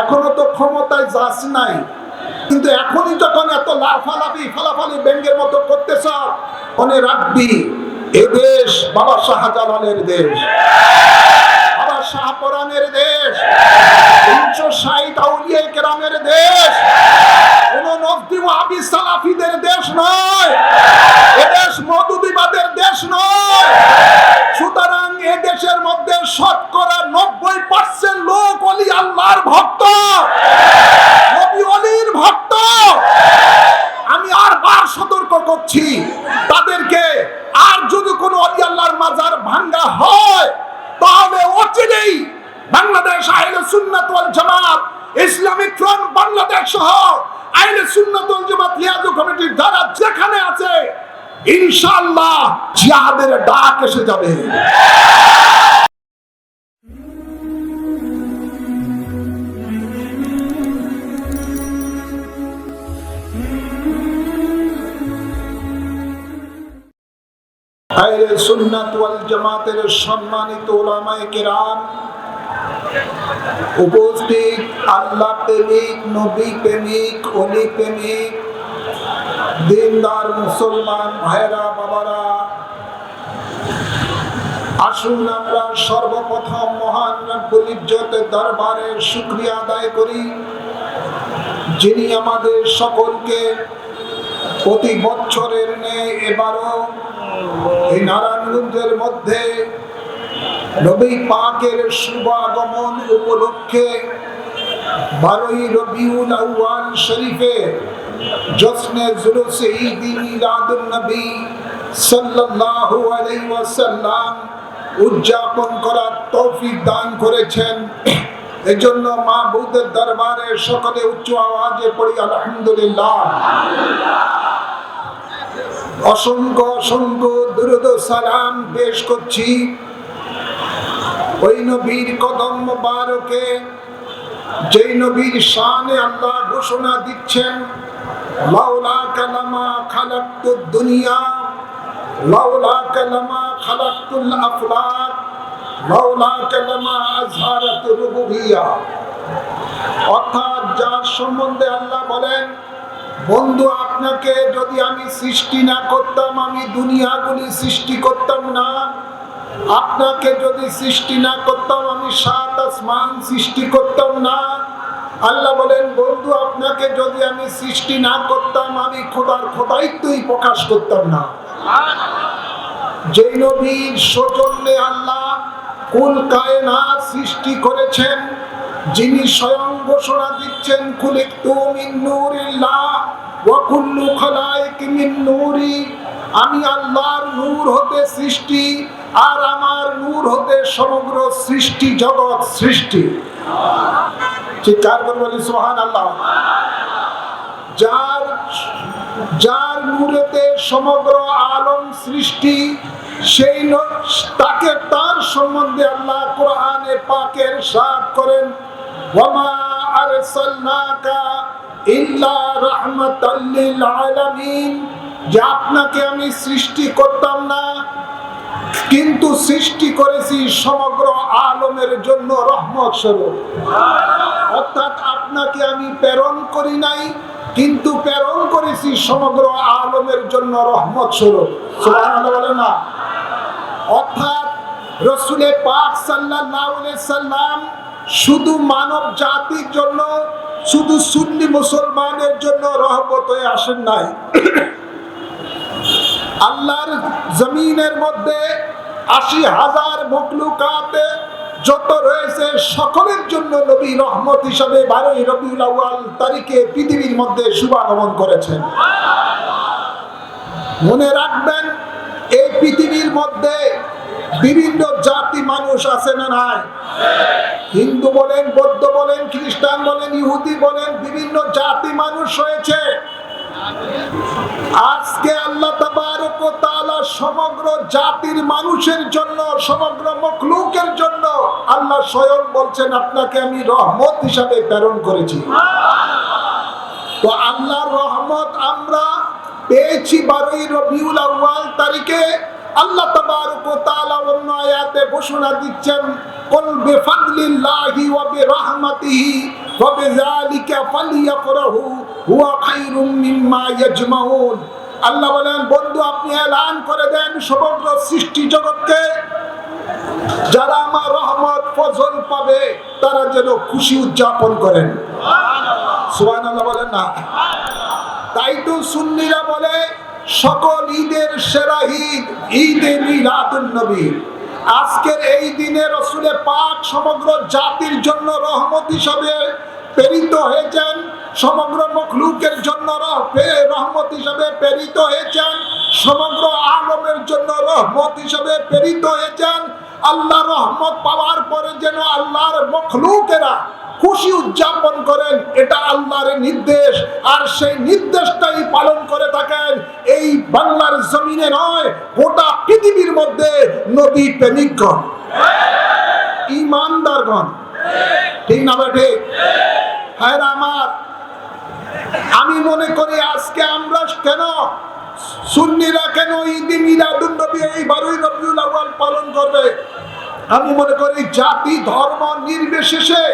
এখনও তো ক্ষমতায় যাস নাই। কিন্তু এখনই যখন এত লাফালাফি, ফালাফালি ব্যাঙ্গের মতো করতে মনে রাখবি এ দেশ বাবা শাহজালালের দেশ, বাবা শাহপরানের দেশ তিনশো ষাট আউলিয়া কেরামের দেশ। কোন নজদি ওয়াহাবি সালাফিদের দেশ নয়। এ দেশ মধুদিবাদের দেশ নয়। সুতরাং এ দেশের মধ্যে শতকরা নব্বই পার্সেন্ট লোক অলি আল্লাহর ভক্ত। নবী অলির ভক্ত। আমি আর বার সতর্ক করছি। তাদেরকে আর যদি কোনো অলি আল্লাহর মাজার ভাঙ্গা হয়, তাহলে অচিরেই বাংলাদেশ আইলে সুন্নাত ওয়াল জামাত, ইসলামিক ফ্রন্ট বাংলাদেশ সহ সুন্নাত ওয়াল জামাত লিয়াজু কমিটির যারা যেখানে আছে, ইনশাআল্লাহ জিহাদের ডাক এসে যাবে। আহলে সুন্নাত ওয়াল জামাতের সম্মানিত ওলামায়ে কেরাম উপস্থিত আল্লাহ প্রেমিক, নবী প্রেমিক, অলি প্রেমিক, দিনদার মুসলমান ভাইরা বাবারা। আসুন আমরা সর্বপ্রথম মহান রব্বুল দরবারে শুকরিয়া আদায় করি, যিনি আমাদের সকলকে প্রতি বছরের নেই এবারও এই নারায়ণগঞ্জের মধ্যে নবী পাকের শুভ আগমন উপলক্ষে বারোই রবিউল আউয়াল শরীফে জশ্নে জুলুসে ঈদ মিলাদুন নবী সাল্লাল্লাহু আলাইহি ওয়াসাল্লাম উদযাপন করার তৌফিক দান করেছেন। এজন্য মাহবুদের দরবারে সকলে উচ্চ আওয়াজে পড়ি, আলহামদুলিল্লাহ। অসংখ্য অসংখ্য দুরুদ সালাম পেশ করছি। ওই নবীর কদম মুবারকে, যেই নবীর শানে আল্লাহ ঘোষণা দিচ্ছেন, লাউলা কালামা খালাকতু দুনিয়া, লাউলা কালামা খালাকতুল আফলাক, লাউলা কালামা আজহারাত রুবুবিয়া। অর্থাৎ যার সম্বন্ধে আল্লাহ বলেন, বন্ধু, আপনাকে যদি আমি সৃষ্টি না করতাম, আমি দুনিয়াগুলি সৃষ্টি করতাম না। আপনাকে যদি সৃষ্টি না করতাম, আমি সাত আসমান সৃষ্টি করতাম না। আল্লাহ বলেন, বন্ধু, আপনাকে যদি আমি সৃষ্টি না করতাম, আমি খোদার খোদাইত্যই প্রকাশ করতাম না। যেই নবীর সৌজন্যে আল্লাহ কুল কায়নাত সৃষ্টি করেছেন, যিনি স্বয়ং ঘোষণা দিচ্ছেন, খুলিকতু মিন নূরিল্লাহ ওয়া কুল্লু খালাইক মিন নূরি। আমি আল্লাহর নূর হতে সৃষ্টি আর আমার নূর হতে সমগ্র সৃষ্টি জগৎ সৃষ্টি। চিৎকার করে বলি? সোহান আল্লাহ যার যার নূরেতে সমগ্র আলম সৃষ্টি, সেই তাকে তার সম্বন্ধে আল্লাহ কোরআনে পাকের সাথ করেন। ওয়ামা আরসালনাকা ইল্লা রাহমাতাল লিল আলামিন। যে আপনাকে আমি সৃষ্টি করতাম না কিন্তু সৃষ্টি করেছি সমগ্র আলমের জন্য রহমত স্বরূপ। অর্থাৎ আপনাকে আমি প্রেরণ করি নাই, কিন্তু প্রেরণ করেছি সমগ্র আলমের জন্য রহমত স্বরূপ। না। অর্থাৎ রসুলে পাক সাল্লাম শুধু মানব জাতির জন্য, শুধু সুন্নি মুসলমানের জন্য রহমত হয়ে আসেন নাই। আল্লাহর জমিনের মধ্যে আশি হাজার মকলুকাতে যত রয়েছে, সকলের জন্য নবী রহমত হিসাবে বারোই রবিউল আউয়াল তারিখে পৃথিবীর মধ্যে শুভাগমন করেছেন। মনে রাখবেন, এই পৃথিবীর মধ্যে বিভিন্ন জাতি মানুষ আছে না নাই? হিন্দু বলেন, বৌদ্ধ বলেন, খ্রিস্টান বলেন, ইহুদি বলেন, বিভিন্ন জাতি মানুষ হয়েছে আজকে আল্লাহ তাআলা সমগ্র জাতির মানুষের জন্য, সমগ্র মখলুকের জন্য আল্লাহ স্বয়ং বলছেন, আপনাকে আমি রহমত হিসাবে প্রেরণ করেছি। তো আল্লাহর রহমত আমরা পেয়েছি বারোই রবিউল আউয়াল তারিখে। আল্লাহ তাবারক তাআলা অন্য আয়াতে ঘোষণা দিচ্ছেন, কুল বিফাদলিল্লাহি ওয়া বিরহমাতিহি। আল্লাহ বলেন, বন্ধু, আপনি এলান করে দেন সমগ্র সৃষ্টি জগৎকে। যারা আমার রহমত, ফজল পাবে, তারা যেন খুশি উদযাপন করেন। সোহান আল্লাহ বলেন না। তাই তো সুন্নিরা বলে, সকল ঈদের সেরা ঈদ, ঈদে মিলাদুল নবী। আজকের এই দিনে রসুলের পাক সমগ্র জাতির জন্য রহমত হিসাবে প্রেরিত হয়েছেন, সমগ্র মখলুকের জন্য রহ- রহমত হিসাবে প্রেরিত হয়েছেন, সমগ্র আলমের জন্য রহমত হিসাবে প্রেরিত হয়েছেন আল্লাহ রহমত পাওয়ার পরে যেন আল্লাহর মখলুকেরা খুশি উদযাপন করেন, এটা আল্লাহর নির্দেশ। আর সেই নির্দেশটাই পালন করে থাকেন এই বাংলার জমিনে নয়, গোটা পৃথিবীর মধ্যে নবী প্রেমিকগণ। ইমানদারগণ। ঠিক না বেঠে হ্যাঁ আমার, আমি মনে করি আজকে আমরা কেন সুন্নিরা কেন ঈদ মিলাদুন নবী, এই বারোই রবিউল আউয়াল পালন করবে? আমি মনে করি জাতি, ধর্ম নির্বিশেষে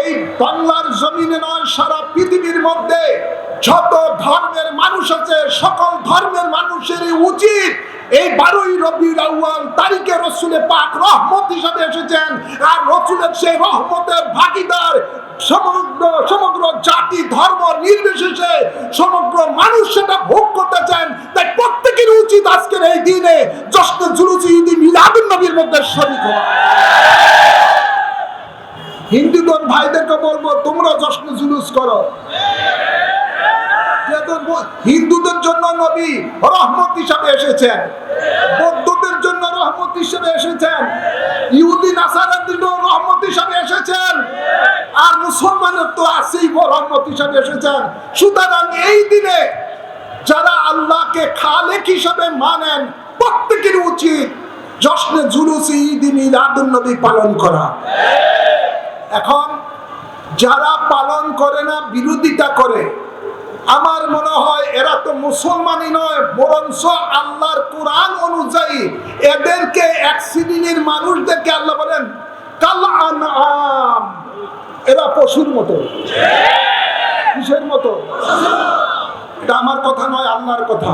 এই বাংলার জমিনে নয়, সারা পৃথিবীর মধ্যে যত ধর্মের মানুষ আছে, সকল ধর্মের মানুষেরই উচিত এই বারোই রবিউল আউয়াল তারিখে রসুলে পাক রহমত হিসাবে এসেছেন। আর রসুলের সেই রহমতের ভাগিদার সমগ্র সমগ্র জাতি, ধর্ম নির্বিশেষে সমগ্র মানুষ সেটা ভোগ করতে চান তাই প্রত্যেকের উচিত আজকের এই দিনে জশ্ন জুলুসি ঈদি মিলাদুন নবীর মধ্যে শরীক হওয়া। হিন্দুদের ভাইদেরকে বলব, তোমরা জশ্ন জুলুস করো। হিন্দুদের জন্য নবী রহমত হিসাবে এসেছেন। বৌদ্ধদের জন্য রহমত হিসাবে এসেছেন। ইহুদি নাসারের জন্য রহমত হিসাবে এসেছেন। আর মুসলমানের তো আছেই রহমত হিসাবে এসেছেন। সুতরাং এই দিনে যারা আল্লাহকে খালেক হিসাবে মানেন, প্রত্যেকের উচিত জশ্নে জুলুসি ঈদ মিলাদুন নবী পালন করা। এখন যারা পালন করে না, বিরোধিতা করে আমার মনে হয় এরা তো মুসলমানই নয়, বরঞ্চ আল্লাহর কোরআন অনুযায়ী এদেরকে এক শ্রেণির মানুষদেরকে আল্লাহ বলেন, কাল আম এরা পশুর মতো। কিসের মতো? এটা আমার কথা নয়, আল্লাহর কথা।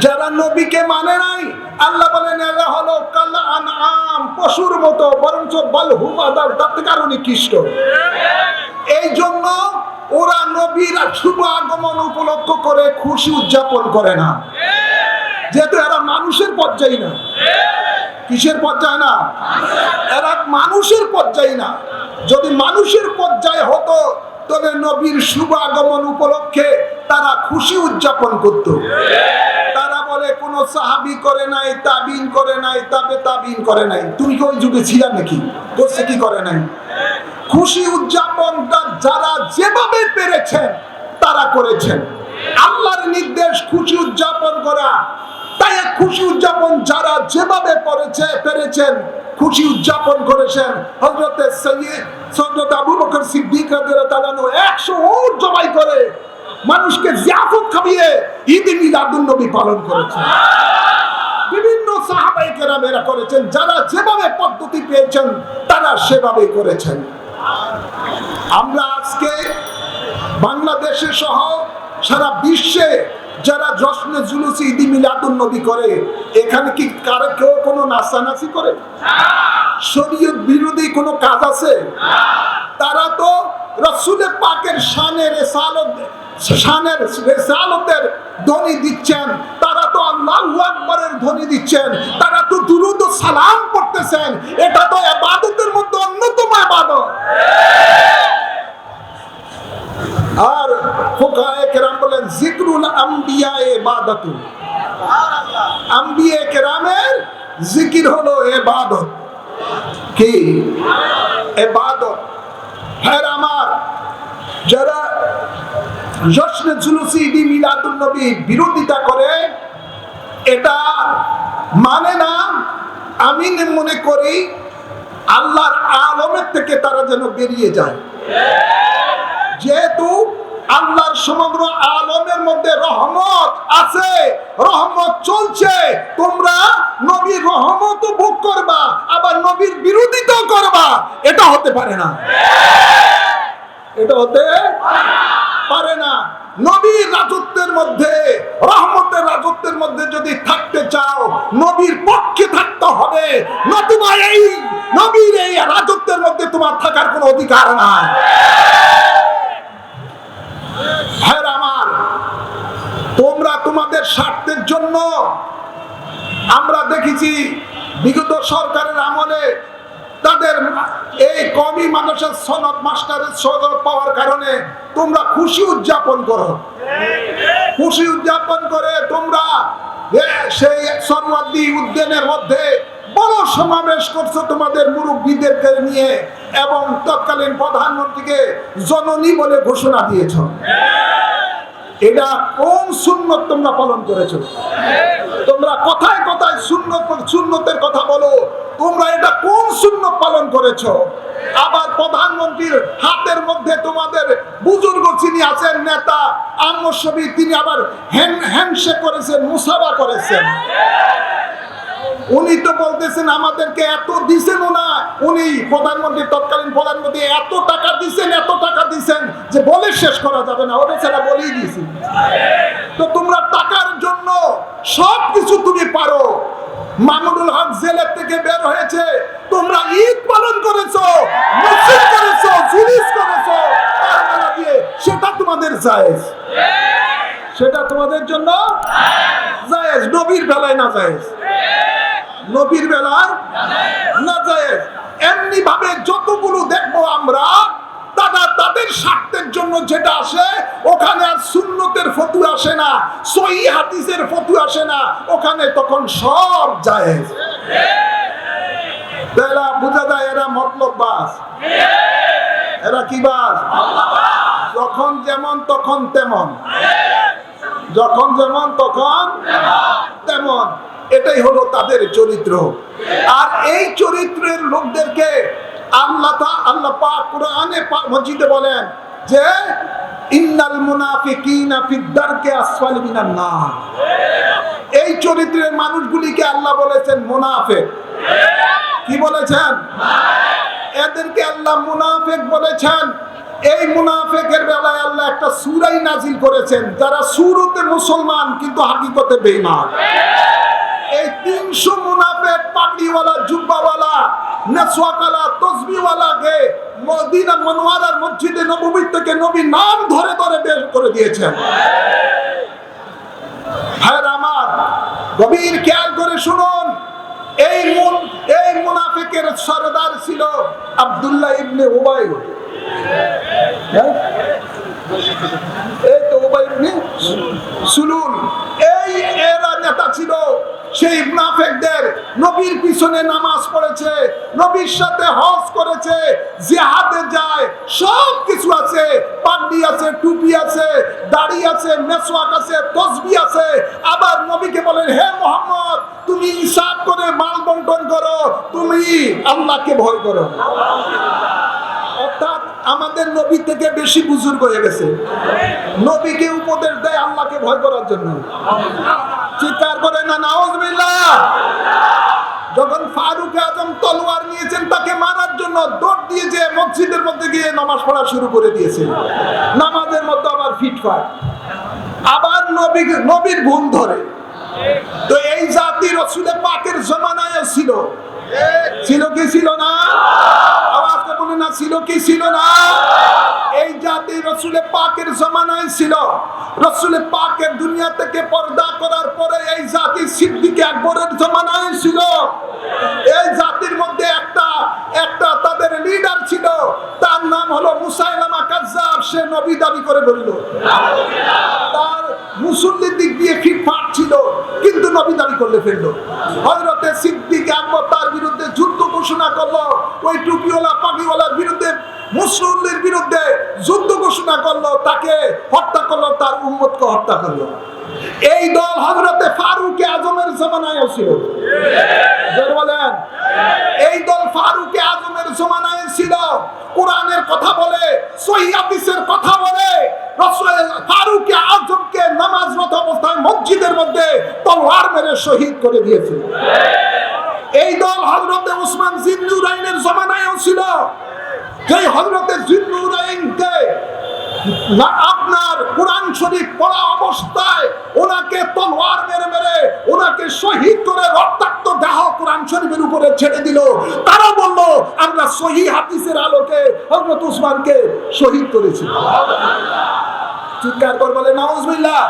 যারা নবীকে মানে নাই, আল্লাহ বলেন, এরা হলো কাল আনআম, পশুর মতো, বরঞ্চ বল হুমাদার তার থেকে আরও নিকৃষ্ট। এই জন্য ওরা নবীর শুভ আগমন উপলক্ষ করে খুশি উদযাপন করে না। যেহেতু এরা মানুষের পর্যায়ে না। কিসের পর্যায়ে না? এরা মানুষের পর্যায়ে না। যদি মানুষের পর্যায়ে হতো, তবে নবীর শুভ আগমন উপলক্ষে তারা খুশি উদযাপন করত। কোন সাহাবি করে নাই, তাবিন করে নাই, তাবে তাবিন করে নাই। তুমি কি ওই যুগে নাকি? করছে কি করে নাই? খুশি উদযাপনটা যারা যেভাবে পেরেছেন, তারা করেছেন। আল্লাহর নির্দেশ খুশি উদযাপন করা। তাই খুশি উদযাপন যারা যেভাবে করেছে পেরেছেন, খুশি উদযাপন করেছেন। হজরতে সৈয়দ সৈয়দ আবু বকর সিদ্দিক রাদিয়াল্লাহু তাআলা আনহু 100 উট জবাই করে মানুষকে জিয়াফত খাইয়ে ঈদ মিলাদুন নবী পালন করেছেন। বিভিন্ন সাহাবাই কেরামেরা করেছেন, যারা যেভাবে পদ্ধতি পেয়েছেন, তারা সেভাবে করেছেন। আমরা আজকে বাংলাদেশে সহ সারা বিশ্বে যারা জশ্নে জুলুসি ঈদি মিলাদুন নবী করে, এখানে কি কারও কেউ কোনো নাচানাচি করে? শরীয়ত বিরোধী কোনো কাজ আছে? তারা তো রসুলের পাকের শানের রেসালত শানের রেসালতের ধ্বনি দিচ্ছেন। তারা তো আল্লাহু আকবরের ধ্বনি দিচ্ছেন। তারা তো দুরুদ সালাম করতেছেন এটা তো ইবাদতের মধ্যে অন্যতম ইবাদত আর ফুকায়ে কেরাম বলেন, জিকরুল আম্বিয়া ইবাদাতু আম্বিয়া কেরামের জিকির হলো ইবাদত কি? ইবাদত হ্যাঁ বিরোধিতা করে, এটা মানে না, আমি মনে করি আল্লাহর আলমের থেকে তারা যেন বেরিয়ে যায়। যেহেতু আল্লাহর সমগ্র আলমের মধ্যে রহমত আছে, রহমত চলছে, তোমরা নবীর রহমত ভোগ করবা, আবার নবীর করবা এটা হতে পারে না। এটা হতে পারে না। নবীর রাজত্বের মধ্যে, রহমতের রাজত্বের মধ্যে যদি থাকতে চাও, নবীর পক্ষে থাকতে হবে। এই নবীর এই রাজত্বের মধ্যে তোমার থাকার কোনো অধিকার ভাইয়ের আমার, তোমরা তোমাদের স্বার্থের জন্য আমরা দেখেছি বিগত সরকারের আমলে তাদের এই কমি মানুষের সনদ মাস্টারের সনদ পাওয়ার কারণে তোমরা খুশি উদযাপন করো। খুশি উদযাপন করে তোমরা সেই সনওয়ার্দী উদ্যানের মধ্যে বড় সমাবেশ করছ তোমাদের মুরব্বীদেরকে নিয়ে এবং তৎকালীন প্রধানমন্ত্রীকে জননী বলে ঘোষণা দিয়েছ। এটা কোন সুন্নত তোমরা পালন করেছ? তোমরা কথায় কথায় সুন্নত, সুন্নতের কথা বলো। তোমরা এটা কোন সুন্নত পালন করেছ? আবার প্রধানমন্ত্রীর হাতের মধ্যে তোমাদের বুজুর্গ যিনি আছেন, নেতা আম্মসবি তিনি আবার হ্যান্ড হ্যান্ডশেক করেছেন মুসাবা করেছেন। উনি তো বলতেছেন আমাদেরকে এত দিছেন না উনি প্রধানমন্ত্রী, তৎকালীন প্রধানমন্ত্রী এত টাকা দিছেন, এত টাকা দিছেন যে বলে শেষ করা যাবে না। ওটা ছাড়া বলেই দিয়েছি। তো তোমরা টাকার জন্য সব কিছু তুমি পারো। মামুনুল হক জেলের থেকে বের হয়েছে। তোমরা ঈদ পালন করেছ, মসজিদ করেছ, জুলিস করেছ সেটা তোমাদের জায়েজ। সেটা তোমাদের জন্য জায়েজ, নবীর বেলায় না জায়েজ। নবীর বেলায় না জায়েজ এমনি ভাবে যতগুলো দেখব আমরা, তারা তাদের স্বার্থের জন্য যেটা আসে, ওখানে আর সুন্নতের ফতু আসে না সই হাদিসের ফতু আসে না, ওখানে তখন সব জায়েজ বেলা বোঝা যায় এরা মতলব বাস। এরা কি বাস? যখন যেমন তখন তেমন। যখন যেমন তখন তেমন। এটাই হলো তাদের চরিত্র। আর এই চরিত্রের লোকদেরকে আল্লাহ আল্লাহ পাক কোরআনে মসজিদে বলেন যে, ইন্নাল মুনাফিকিনা ফিদ দারকে আসফালি মিনান নার। এই চরিত্রের মানুষগুলিকে আল্লাহ বলেছেন মুনাফিক। কি বলেছেন? এদেরকে আল্লাহ মুনাফিক বলেছেন। এই মুনাফেকের বেলায় আল্লাহ একটা সুরাই নাজিল করেছেন, যারা সুরতে মুসলমান কিন্তু হাকিকতে বেঈমান। এই তিনশো মুনাফেক পাগড়িওয়ালা, জুব্বাওয়ালা, নেসওয়াকালা, তসবিওয়ালাকে মদিনা মনোয়ারার মসজিদে নববী থেকে নবী নাম ধরে ধরে বের করে দিয়েছেন। ভাইয়ের আমার, গভীর খেয়াল করে শুনুন, এই মুন, এই মুনাফিকের সরদার ছিল আব্দুল্লাহ ইবনে উবাই। হ্যাঁ? এই তো উবাই ইবনে সুলুল এই এরা নেতা ছিল সেই মুনাফিকদের নবীর পিছনে নামাজ পড়েছে, নবীর সাথে হজ করেছে, জিহাদে যায় সব কিছু আছে, পাগড়ি আছে, টুপি আছে, দাড়ি আছে, মেসওয়াক আছে, তসবি আছে। আবার নবীকে বলেন, হে মোহাম্মদ, তুমি হিসাব করে মাল বন্টন করো, তুমি আল্লাহকে ভয় করো অর্থাৎ আমাদের নবী থেকে বেশি বুজুর্গ হয়ে গেছে। নবীকে উপদেশ দেয় আল্লাহকে ভয় করার জন্য। চিৎকার করে না, নাউজবিল্লাহ। যখন ফারুক আজম তলোয়ার নিয়েছেন, তাকে মারার জন্য দৌড় দিয়ে যে মসজিদের মধ্যে গিয়ে নামাজ পড়া শুরু করে দিয়েছে। নামাজের মধ্যে আবার ফিটফাট আবার নবী নবীর ভুল ধরে। তো এই জাতি রসুলের পাকের জমানায় ছিল। ছিল কি ছিল না? আওয়াজটা না, ছিল কি ছিল না? এই জাতি পাকের জমানায় ছিল। পাকের দুনিয়া থেকে পর্দা করার পরে এই জাতি জমানায় ছিল। এই জাতির মধ্যে একটা একটা তাদের লিডার ছিল। তার নাম হলো মুসাইলামা কাজ্জাব। সে নবী দাবি করে বলল, তার মুসল্লির দিক দিয়ে ফিটফাট ছিল, কিন্তু নবী দাবি করলে ফেলল। হজরতে সিদ্দিক আকবর তার বিরুদ্ধে যুদ্ধ ঘোষণা করল। ওই টুপিওয়ালা পাগিওয়ালার বিরুদ্ধে মুসল্লির বিরুদ্ধে যুদ্ধ ঘোষণা করল। তাকে হত্যা করল, তার উম্মতকে হত্যা করল। এই দল হজরতে ফারুকে আজমের জমানায় ছিল। বলেন। এই দল ফারুকে আজমের জমানায় ছিল। কোরআনের কথা বলে সহিদের কথা বলে ফারুকে আজমকে নামাজরত অবস্থায় মসজিদের মধ্যে তলোয়ার মেরে শহীদ করে দিয়েছে এই দল হজরতে উসমান জিন্নুরাইনের জমানায়ও ছিল। সেই হজরতে জিন্নুরাইনকে আপনার কোরআন শরীফ পড়া অবস্থায় ওনাকে তলোয়ার মেরে মেরে ওনাকে শহীদ করে রক্তাক্ত দেহ কোরআন শরীফের উপরে ছেড়ে দিল। তারা বলল, আমরা সহি হাদিসের আলোকে হযরত উসমানকে শহীদ করেছি। চিৎকার করে বলে, নাউজুবিল্লাহ।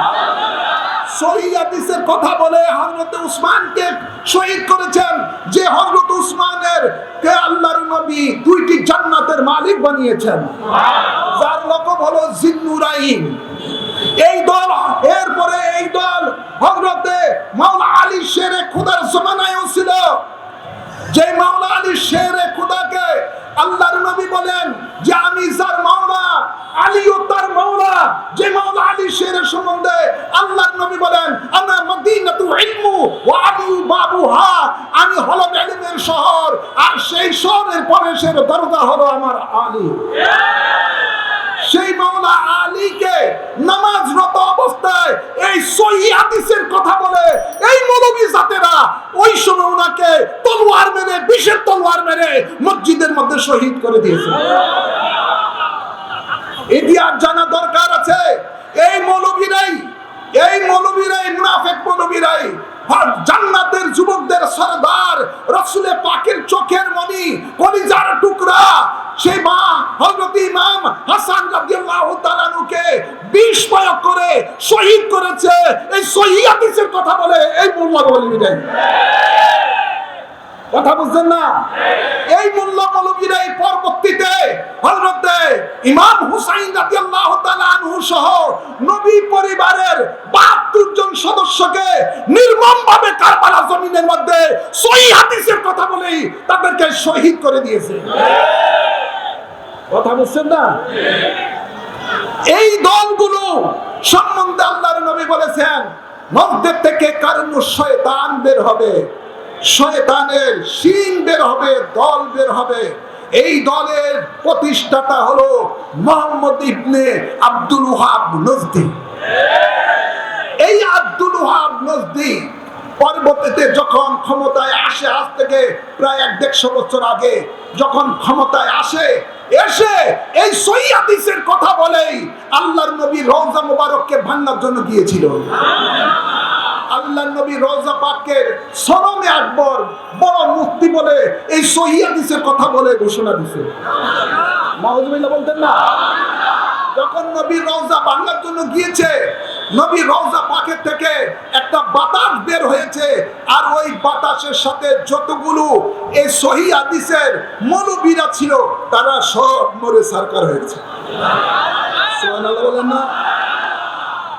সহি হাদিসের কথা বলে হজরত উসমানকে শহীদ করেছেন। যে হজরত উসমানের কে আল্লাহর নবী দুইটি জান্নাতের মালিক বানিয়েছেন। যার লকব হলো জিন্নুরাইন এই দল, এরপরে এই দল হজরতে মাওলা আলী শেরে খুদার জমানায়ও ছিল। যে মাওলা আলী শেরে খুদাকে আল্লাহর নবী বলেন যে আমি যার মাওলা, আলীও তার মাওলা। যে মাওলা আলী শেরের সম্বন্ধে আল্লাহর নবী বলেন, আনা মদিনাতু ইলমু ওয়া আলী বাবুহা। আমি হলো ইলমের শহর, আর সেই শহরের প্রবেশের দরজা হলো আমার আলী। সেই মাওলা আলীকে নামাজরত অবস্থায় এই সহি হাদিসের কথা বলে এই মৌলবী জাতেরা ওই সময় ওনাকে তলোয়ার মেরে বিষের তলোয়ার মেরে মসজিদের মধ্যে শহীদ করে দিয়েছে। আর জানা দরকার আছে। এই মৌলবীরাই এই মৌলবীরাই মুনাফেক মৌলবীরাই জান্নাতের যুবকদের রসুলে পাকের চোখের কলিজার টুকরা। সেই মা, হযরত ইমাম হাসান রাদিয়াল্লাহু তাআলাকে বিষ প্রয়োগ করে শহীদ করেছে। এই সহিহ হাদিসের কথা বলে এই মোল্লা মৌলবীরাই। কথা বুঝছেন না? এই মূল্য মৌলবীরা এই পরবর্তীতে হযরতে ইমাম হুসাইন রাদিয়াল্লাহু তাআলা আনহু সহ নবী পরিবারের 72 জন সদস্যকে নির্মমভাবে কারবালা জমিনের মধ্যে সহিহ হাদিসের কথা বলেই তাদেরকে শহীদ করে দিয়েছে। কথা বুঝছেন না? এই দলগুলো সম্বন্ধে আল্লাহর নবী বলেছেন মধ্যে থেকে কারণ শয়তান বের হবে। শয়তানের শিং বের হবে, দল বের হবে। এই দলের প্রতিষ্ঠাতা হলো মোহাম্মদ ইবনে আব্দুল ওহাব নজদি। এই আব্দুল ওহাব নজদি পরবর্তীতে যখন ক্ষমতায় আসে, আজ থেকে প্রায় এক দেড়শো বছর আগে যখন ক্ষমতায় আসে, এসে এই সহি হাদিসের কথা বলেই আল্লাহর নবী রওজা মুবারককে ভাঙার জন্য গিয়েছিল। আল্লাহ নবী রোজা পাকের সরমে আকবর বড় মুক্তি বলে এই সহি হাদিসের কথা বলে ঘোষণা দিছে। মাহুজুবিল্লাহ বলতেন না। যখন নবী রওজা বাংলার জন্য গিয়েছে, নবী রওজা পাকের থেকে একটা বাতাস বের হয়েছে আর ওই বাতাসের সাথে যতগুলো এই সহি হাদিসের মৌলবীরা ছিল, তারা সব মরে সরকার হয়েছে। না।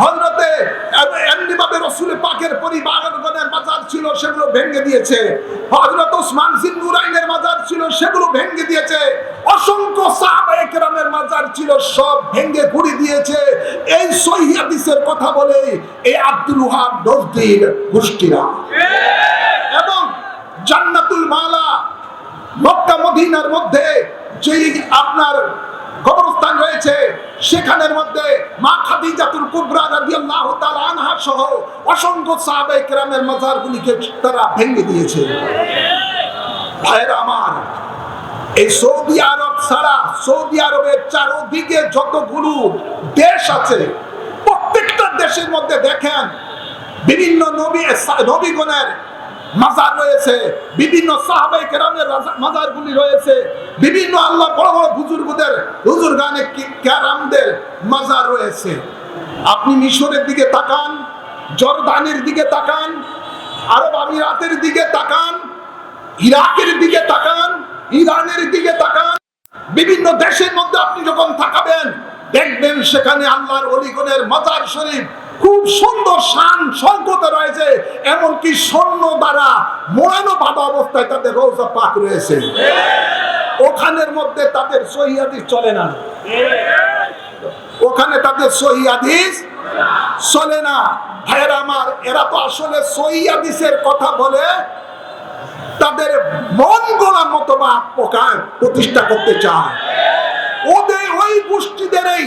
হযরতে এমনিভাবে রসুলের মাজার ছিল, সেগুলো ভেঙে দিয়েছে। হযরত ওসমান জিন্নুরাইনের মাজার ছিল, সেগুলো ভেঙে দিয়েছে। অসংখ্য মাজার ছিল, সব ভেঙে দিয়েছে। এই সহিহ হাদিসের কথা বলে এই আব্দুল ওহাব নজদির গোষ্ঠীরা। এবং জান্নাতুল মালা মক্কা মদিনার মধ্যে যেই আপনার কবরস্থান রয়েছে, সেখানের মধ্যে মা খাদিজাতুল কুবরা রাদিয়াল্লাহু তাআলা আনহা সহ অসংখ্য সাহাবায়ে কেরামের মাজারগুলিকে তারা ভেঙে দিয়েছে। ভাইরা আমার, এই সৌদি আরব ছাড়া সৌদি আরবের চারদিকে যতগুলো দেশ আছে, প্রত্যেকটা দেশের মধ্যে দেখেন, বিভিন্ন নবী নবীগণের মাজার রয়েছে, বিভিন্ন সাহাবাই কেরামের মাজারগুলি রয়েছে, বিভিন্ন আল্লাহ বড় বড় বুজুর্গদের হুজুর গানে কেরামদের মাজার রয়েছে। আপনি মিশরের দিকে তাকান, জর্দানের দিকে তাকান, আরব আমিরাতের দিকে তাকান, ইরাকের দিকে তাকান, ইরানের দিকে তাকান, বিভিন্ন দেশের মধ্যে আপনি যখন তাকাবেন দেখবেন সেখানে আল্লাহর অলিগণের মাজার শরীফ খুব সুন্দর শান সংকটে রয়েছে, এমনকি স্বর্ণ দ্বারা মোড়ানো বাঁধা অবস্থায় তাদের রোজা পাক রয়েছে। ওখানের মধ্যে তাদের সহিয়াদিস চলে না। ওখানে তাদের সহিয়াদিস চলে না। ভাইয়ের আমার, এরা তো আসলে সহিয়াদিসের কথা বলে তাদের মন গোলা মতবাদ প্রকার প্রতিষ্ঠা করতে চায়। ওদের ওই গোষ্ঠীদের এই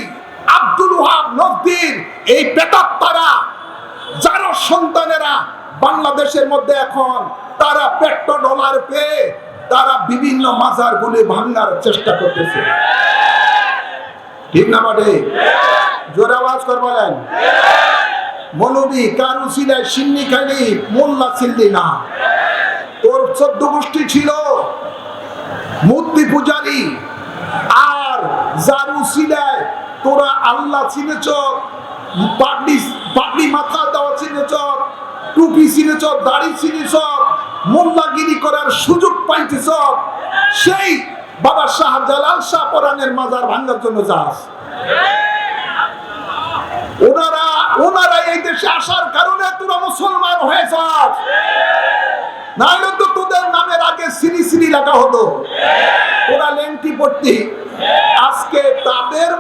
আব্দুল ওহাব নদীর এই পেটাত্তারা যারা সন্তানেরা বাংলাদেশের মধ্যে এখন তারা পেট্রো ডলার পেয়ে তারা বিভিন্ন মাজার গুলি ভাঙার চেষ্টা করতেছে। ঠিক না বলেন। সিন্নি খালি, মোল্লা সিল্লি না। তোর চোদ্দ গোষ্ঠী ছিল, মূর্তি পূজারী তোরা আল্লাহ চিনেছ পাগড়ি মাথা দেওয়া চিনেছ, টুপি চিনেছ, দাড়ি চিনেছ, মোল্লাগিরি করার সুযোগ পাইতেছ, সেই বাবা শাহজালাল শাহ পরানের মাজার ভাঙার জন্য যাস। ওনারা ওনারা এই দেশে আসার কারণে তোরা মুসলমান হয়ে যাস। নাহলে তো তোদের নামের আগে সিরি সিরি লেখা হতো। ওরা লেংটি পড়তি আজকে তাদের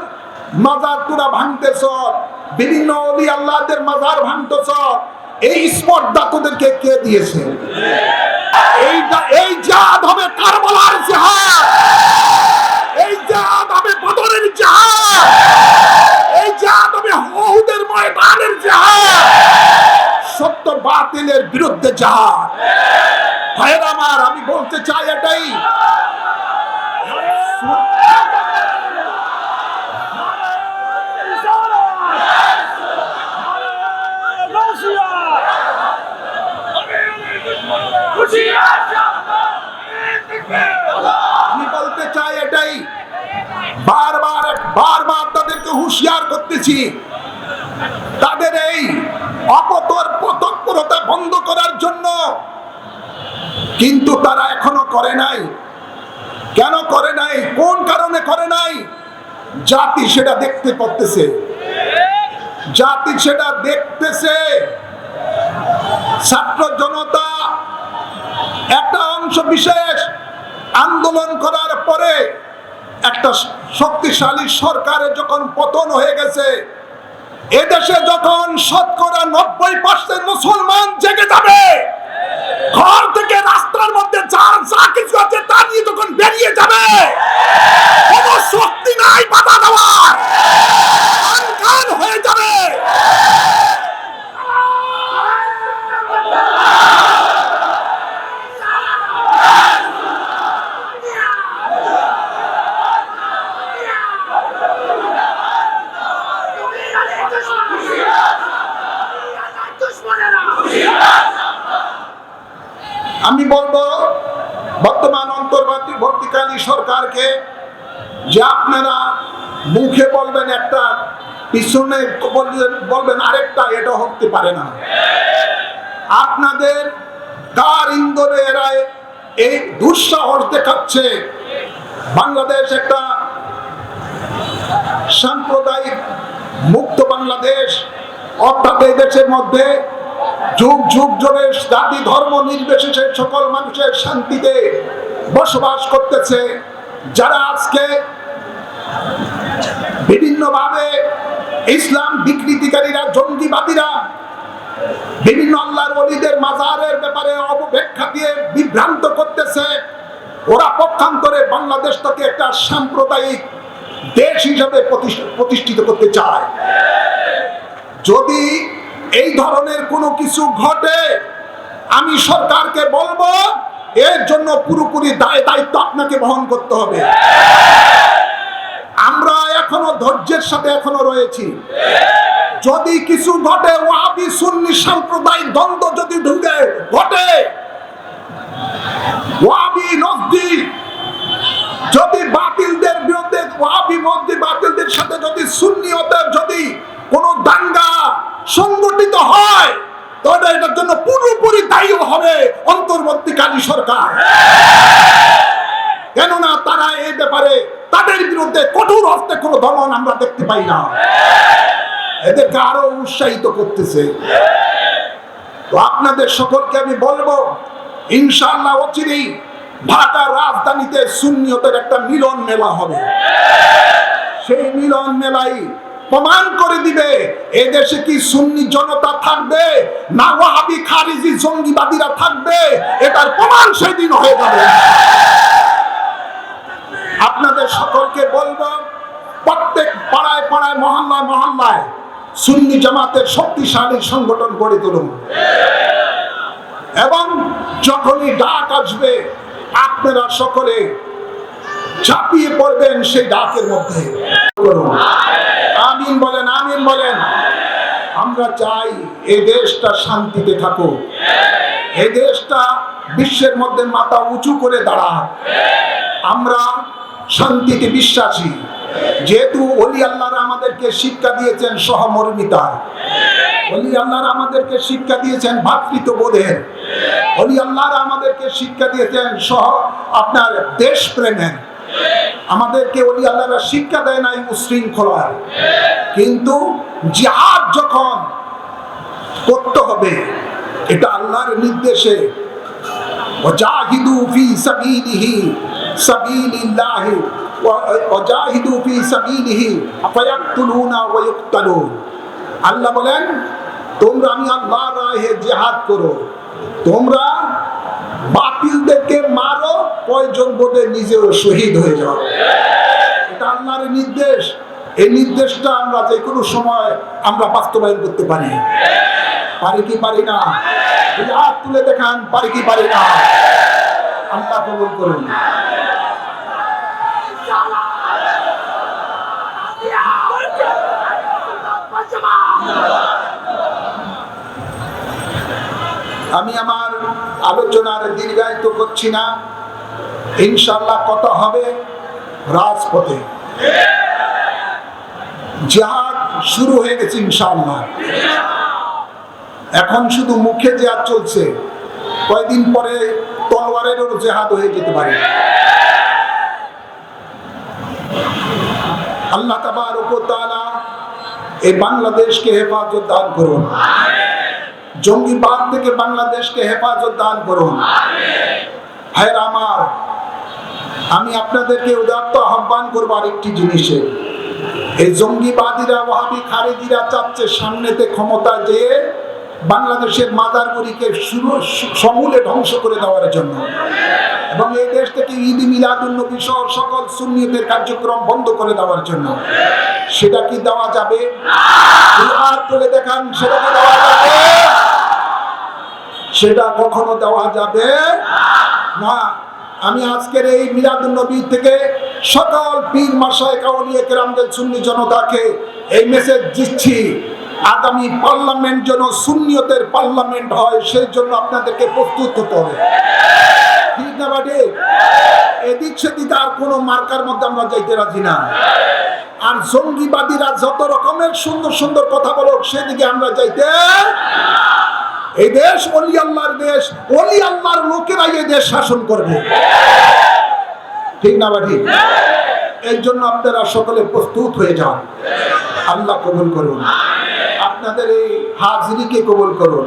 মাজার তোরা ভাঙতেছ বিভিন্ন অলি আল্লাহদের মাজার ভাঙতেছ এই স্পর্ধা তোদেরকে কে দিয়েছে? এই এই জাত হবে কারবালার জাহাজ এই জাত হবে বদরের জাহাজ এই জাত হবে হহুদের ময়দানের জাহাজ সত্য বাতিলের বিরুদ্ধে জাহাজ ভাইয়ের আমার, আমি বলতে চাই এটাই আমি বলতে চাই এটাই বারবার তাদেরকে হুঁশিয়ার করতেছি। তাদের এই অপতর তৎপরতা বন্ধ করার জন্য কিন্তু তারা এখনও করে নাই। কেন করে নাই? কোন কারণে করে নাই? জাতি সেটা দেখতে পারতেছে। জাতি সেটা দেখতেছে। ছাত্র জনতা একটা অংশ বিশেষ আন্দোলন করার পরে একটা শক্তিশালী সরকারের যখন পতন হয়ে গেছে, এদেশে যখন শতকরা নব্বই পার্সেন্ট মুসলমান জেগে যাবে, ঘর থেকে রাস্তার মধ্যে যার যা কিছু আছে তা নিয়ে যখন বেরিয়ে যাবে, কোন শক্তি নাই বাধা দেওয়ার। হয়ে যাবে। বলব বর্তমান অন্তর্বর্তীকালীন সরকারকে যে আপনারা মুখে বলবেন একটা, পিছনে বলবেন আরেকটা, এটা হতে পারে না। আপনাদের কার ইন্দোরে এরা এই দুঃসাহস দেখাচ্ছে? বাংলাদেশ একটা সাম্প্রদায়িক মুক্ত বাংলাদেশ। অর্থাৎ এই দেশের মধ্যে যুগ যুগ ধরে জাতি ধর্ম নির্বিশেষে সকল মানুষের শান্তিতে বসবাস করতেছে, যারা আজকে বিভিন্নভাবে ইসলাম বিকৃতিকারীরা, জঙ্গিবাদীরা, বিভিন্ন আল্লাহর অলিদের মাজারের ব্যাপারে অপব্যাখ্যা দিয়ে বিভ্রান্ত করতেছে, ওরা পক্ষান্তরে বাংলাদেশটাকে একটা সাম্প্রদায়িক দেশ হিসাবে প্রতিষ্ঠিত করতে চায়। যদি এই ধরনের কোনো কিছু ঘটে, আমি সরকারকে বলব, এর জন্য পুরোপুরি দায় দায়িত্ব আপনাকে বহন করতে হবে। আমরা এখনও ধৈর্যের সাথে এখনও রয়েছি। যদি কিছু ঘটে ওয়াবি সুন্নি সাম্প্রদায়িক দ্বন্দ্ব যদি ঢুকে, ঘটে ওয়াবি যদি বাতিলদের বিরুদ্ধে ওয়াবি মসজিদ বাতিলদের সাথে যদি সুন্নিয়তের যদি কোনো দাঙ্গা সংগঠিত হয় তাহলে এটার জন্য পুরোপুরি দায়ী হবে অন্তর্বর্তীকালী সরকার। কেননা তারা এই ব্যাপারে তাদের বিরুদ্ধে কঠোর হস্তে কোনো দমন আমরা দেখতে পাই না। এদেরকে আরও উৎসাহিত করতেছে। তো আপনাদের সকলকে আমি বলব ইনশাল্লাহ অচিরেই ঢাকা রাজধানীতে শূন্যতের একটা মিলন মেলা হবে। সেই মিলন মেলাই প্রমাণ করে দিবে এদেশে কি সুন্নি জনতা থাকবে না ওয়াহাবি, খারিজি, জঙ্গিবাদীরা থাকবে? এটার প্রমাণ সেদিন হয়ে যাবে। আপনাদের সকলকে বলব, প্রত্যেক পাড়ায় পাড়ায়, মহল্লায় মহল্লায় সুন্নি জামাতের শক্তিশালী সংগঠন গড়ে তুলুন। এবং যখনই ডাক আসবে, আপনারা সকলে চাপিয়ে পড়বেন সেই ডাকের মধ্যে। করুন। আমিন বলেন আমিন বলেন। আমরা চাই এই দেশটা শান্তিতে থাকুক। এই দেশটা বিশ্বের মধ্যে মাথা উঁচু করে দাঁড়াক। আমরা শান্তিতে বিশ্বাসী। যেহেতু অলি আল্লাহরা আমাদেরকে শিক্ষা দিয়েছেন সহমর্মিতার অলি আল্লাহরা আমাদেরকে শিক্ষা দিয়েছেন ভাতৃত্ববোধের। অলি আল্লাহরা আমাদেরকে শিক্ষা দিয়েছেন সহ আপনার দেশপ্রেমের। আমাদেরকে ওলি আল্লাহরা শিক্ষা দেয় নাই উশৃঙ্খলার কিন্তু জিহাদ যখন করতে হবে, এটা আল্লাহর নির্দেশে। আল্লাহ বলেন, তোমরা, আমি আল্লাহর জেহাদ করো। তোমরা বাতিলদেরকে মারো প্রয়োজন বোধে নিজেও শহীদ হয়ে যাও এটা আল্লাহর নির্দেশ। এই নির্দেশটা আমরা যে কোনো সময় আমরা বাস্তবায়ন করতে পারি। পারি কি পারি না? হাত তুলে দেখান, পারি কি পারি না? আল্লাহ কবুল করুন। আমি আমার আলোচনার দীর্ঘায়িত করছি না। ইনশাল্লাহ কত হবে? রাজপথে। জিহাদ শুরু হয়ে গেছে ইনশাল্লাহ এখন শুধু মুখে জেহাদ চলছে। কয়েকদিন পরে তলোয়ারেরও জেহাদ হয়ে যেতে পারে। আল্লাহ তাবার তাআলা এই বাংলাদেশকে হেফাজত দান করুন। জঙ্গিবাদ থেকে বাংলাদেশকে হেফাজত দান করুন। হায় আমার আমি আপনাদেরকে উদাত্ত আহ্বান করব আরেকটি জিনিসে। এই জঙ্গিবাদীরা ওয়াহাবি খারেজিরা চাচ্ছে সামনেতে ক্ষমতা যে বাংলাদেশের মাদারগুলিকে সমূলে ধ্বংস করে দেওয়ার জন্য। এবং এই দেশ থেকে ঈদ মিলাদুন্নবী সহ সকল সুন্নিয়তের কার্যক্রম বন্ধ করে দেওয়ার জন্য। সেটা কি দেওয়া যাবে? দুই হাত তুলে দেখান সেটা কি দেওয়া যাবে। সেটা কখনো দেওয়া যাবে না। আমি আজকের এই মিলাদুন্নবী থেকে সকল পীর, মাসায় কাউলিয়া কেরামদের সুন্নি জনতাকে এই মেসেজ দিচ্ছি। আগামী পার্লামেন্ট যেন সুন্নিয়তের পার্লামেন্ট হয়, সেই জন্য আপনাদেরকে প্রস্তুত হতে হবে। ঠিক না বাটে? এদিক সেদিক আর কোনো মার্কার মধ্যে আমরা যাইতে রাজি না। আর জঙ্গিবাদীরা যত রকমের সুন্দর সুন্দর কথা বলুক, সেদিকে আমরা যাইতে এই দেশ অলি আল্লাহর দেশ, অলি আল্লাহর লোকেরাই এই দেশ শাসন করবে। ঠিক না বা এই জন্য আপনারা সকলে প্রস্তুত হয়ে যান। আল্লাহ কবুল করুন। আপনাদের এই হাজিরিকে কবুল করুন।